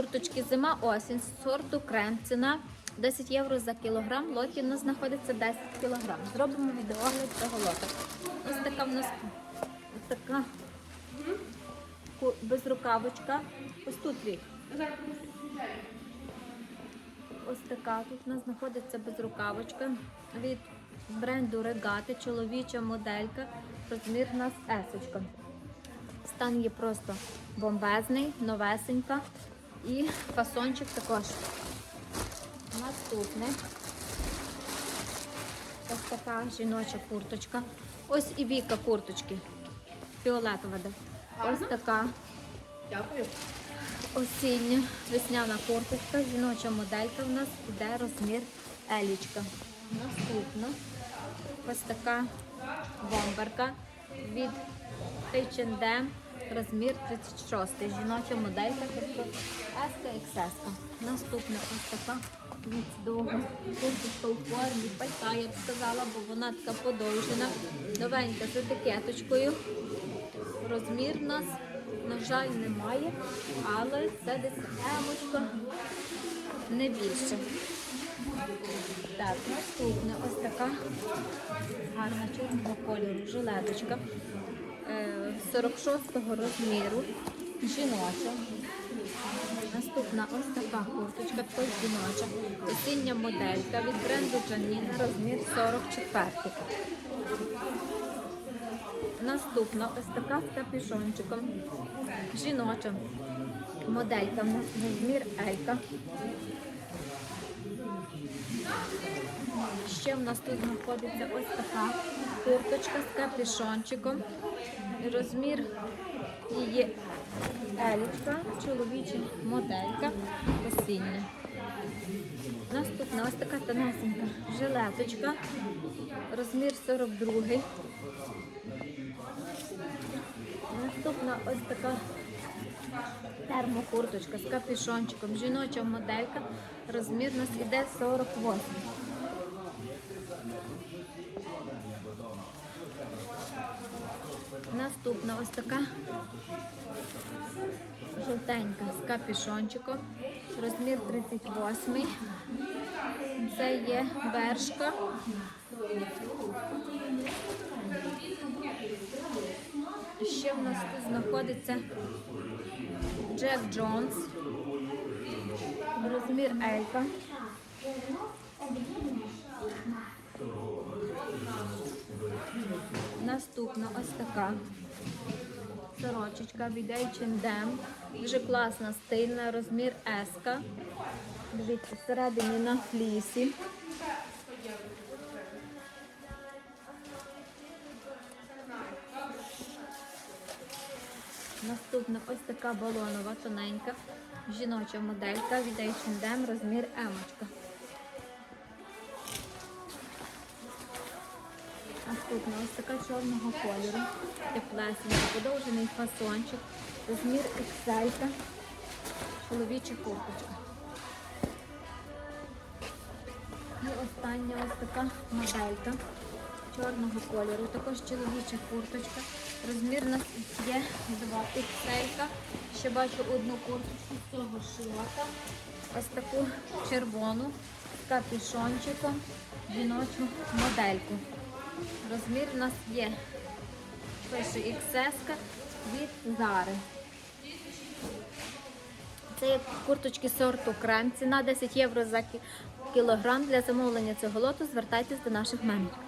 Курточки зима осінь сорту крем. Ціна 10 євро за кілограм. Лоті в нас знаходиться 10 кілограм. Зробимо відеогляд цього лота. Ось така в нас така безрукавочка. Ось тут вік. Ось така тут у нас знаходиться безрукавочка від бренду Регати, чоловіча моделька. Розмір у нас есочка. Стан є просто бомбезний, новесенька. І фасончик також. Наступне. Ось така жіноча курточка. Ось і віка курточки. Фіолетова. де. Ось така Дякую. осіння весняна курточка. Жіноча моделька в нас іде розмір елічка. Наступна. Ось така бомберка від H&M, розмір 36. Жіноча моделька, тобто. Наступна ось така довга курточка у формі пальта, я б сказала, бо вона така подовжена. Новенька з етикеточкою. Розмір у нас, на жаль, немає, але це десь емочка, не більше. Так, наступне ось така гарна чорного кольору жилеточка 46-го розміру, жіноча. Наступна ось така курточка, також жіноча, осіння моделька від бренду Джаніна, розмір 44. Наступна ось така з капюшончиком. Жіноча моделька, розмір Елька. Ще в нас тут знаходиться ось така курточка з капюшончиком. Розмір її елічка, чоловіча моделька осіння. Наступна ось така тонесенька жилеточка, розмір 42. Наступна ось така термокурточка з капюшончиком, жіноча моделька, розмір у нас іде 48. Наступна ось така жовтенька з капюшончиком, розмір 38. Це є бершка. Ще в нас тут знаходиться Джек Джонс. Розмір Елька. Наступна ось така сорочечка від H&M. Дуже класна, стильна, розмір S. Дивіться, всередині на флісі. Наступна ось така балонова, тоненька, жіноча моделька від H&M, розмір емочка. Наступна ось така чорного кольору, теплесенька, подовжений фасончик, розмір XL, чоловіча курточка. І остання ось така моделька чорного кольору, також чоловіча курточка. Розмір у нас є 2 XL. Ще бачу одну курточку з цього широка. Ось таку червону з капюшончиком, жіночу модельку. Розмір у нас є пише XS від Зари. Це є курточки сорту крем. Ціна 10 євро за кілограм. Для замовлення цього лоту звертайтесь до наших менеджерів.